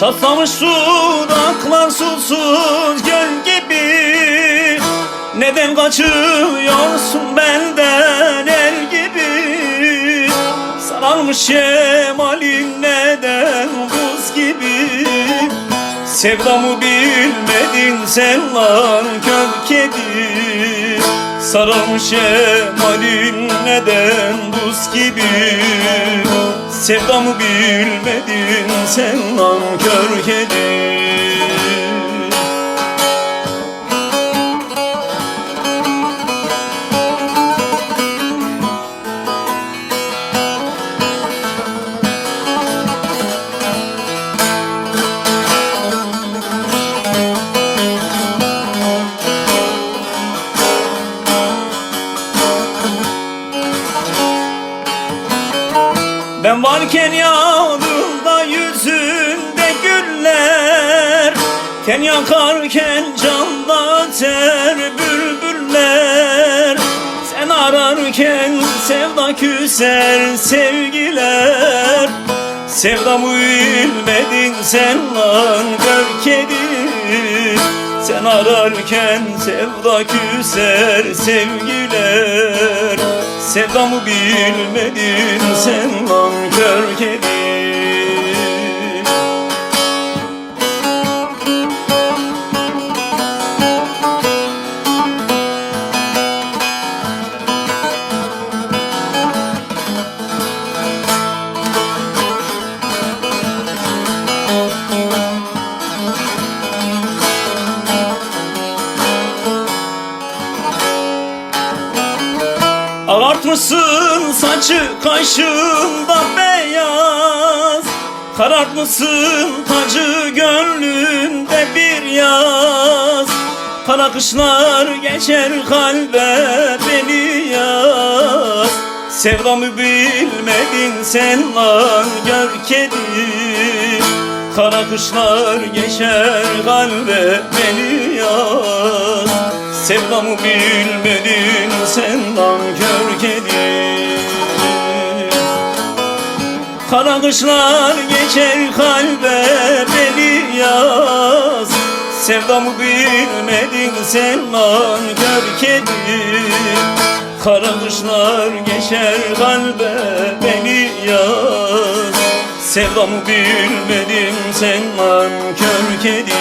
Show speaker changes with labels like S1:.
S1: Çatlamış dudaklar susuz göl gibi. Neden kaçıyorsun benden el gibi? Sararmış şemalin neden buz gibi? Sevdamı bilmedin sen lan kör kedi. Sararmış şemalin neden buz gibi Sevdamı bilmedin sen lan kör kedi Ben varken yanımda yüzünde güller Ten yakarken camda ter bülbüller. Sen ararken sevda küser sevgiler Sevdamı bilmedin sen lan gör kedi? Sen ararken sevda küser sevgiler Sevdamı bilmedin sen lan kör Ağartmışsın saçı kaşında beyaz. Karartmışsın tacı gönlünde bir yaz. Kara kışlar geçer kalbe beni yaz. Sevdamı bilmedin sen lan gör kedi. Kara kışlar geçer kalbe beni yaz. Sevdamı bilmedin sen lan kör kedi Kara kışlar geçer kalbe beni yaz. Sevdamı bilmedin sen lan kör kedi. Kara kışlar geçer kalbe beni yaz. Sevdamı bilmedim sen lan kör kedi